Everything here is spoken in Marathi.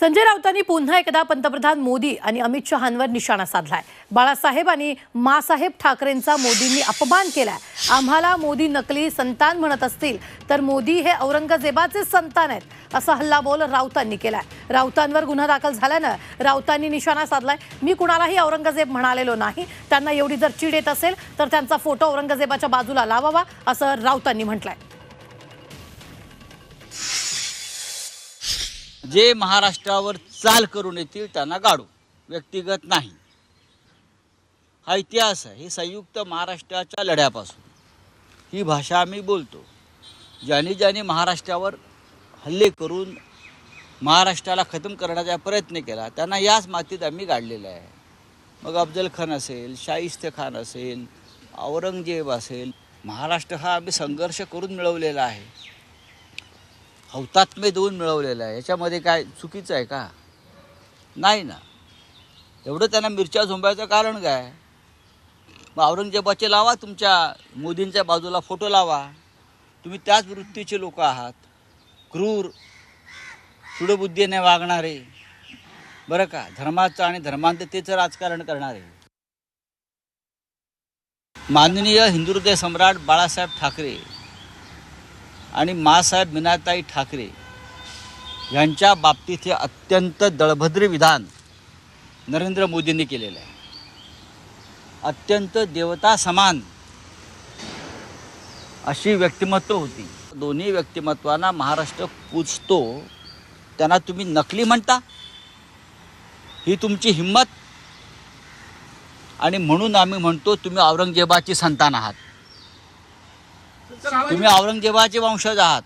संजय राऊतांनी पुन्हा एकदा पंतप्रधान मोदी आणि अमित शहांवर निशाणा साधलाय. बाळासाहेब आणि मासाहेब ठाकरेंचा मोदींनी अपमान केलाय. आम्हाला मोदी नकली संतान म्हणत असतील तर मोदी हे औरंगजेबाचे संतान आहेत असा हल्लाबोल राऊतांनी केलाय. राऊतांवर गुन्हा दाखल झाल्यानं राऊतांनी निशाणा साधलाय. मी कुणालाही औरंगजेब म्हणालेलो नाही. त्यांना एवढी जर चीड येत असेल तर त्यांचा फोटो औरंगजेबाच्या बाजूला लावावा असं राऊतांनी म्हटलंय. जे महाराष्ट्रावर चाल करून येतील त्यांना गाडू. व्यक्तिगत नाही. हा इतिहास आहे. हे संयुक्त महाराष्ट्राच्या लढ्यापासून. ही भाषा आम्ही बोलतो. ज्यांनी ज्यांनी महाराष्ट्रावर हल्ले करून महाराष्ट्राला खतम करण्याचा प्रयत्न केला त्यांना याच मातीत आम्ही गाडलेलं आहे. मग अफजल खान असेल शाहिस्त खान असेल औरंगजेब असेल महाराष्ट्र हा आम्ही संघर्ष करून मिळवलेला आहे. हौतात्म्य देऊन मिळवलेलं आहे. याच्यामध्ये काय चुकीचं आहे का? नाही ना. एवढं त्यांना मिरच्या झोंबायचं कारण काय? मग औरंगजेबाचे लावा तुमच्या मोदींच्या बाजूला फोटो लावा. तुम्ही त्याच वृत्तीचे लोक आहात. क्रूर सुडबुद्धीने वागणारे. बरं का? धर्माचं आणि धर्मांततेचं राजकारण करणारे. माननीय हिंदुहृदय सम्राट बाळासाहेब ठाकरे आणि मासाहेब मीनाताई ठाकरे यांच्या बाबतीत हे अत्यंत दळभद्र विधान नरेंद्र मोदींनी केलेलं आहे. अत्यंत देवता समान अशी व्यक्तिमत्व होती. दोन्ही व्यक्तिमत्वांना महाराष्ट्र पूजतो त्यांना तुम्ही नकली म्हणता? ही तुमची हिंमत? आणि म्हणून आम्ही म्हणतो तुम्ही औरंगजेबाची संतान आहात. तुम्ही औरंगजेबाचे वंशज आहात.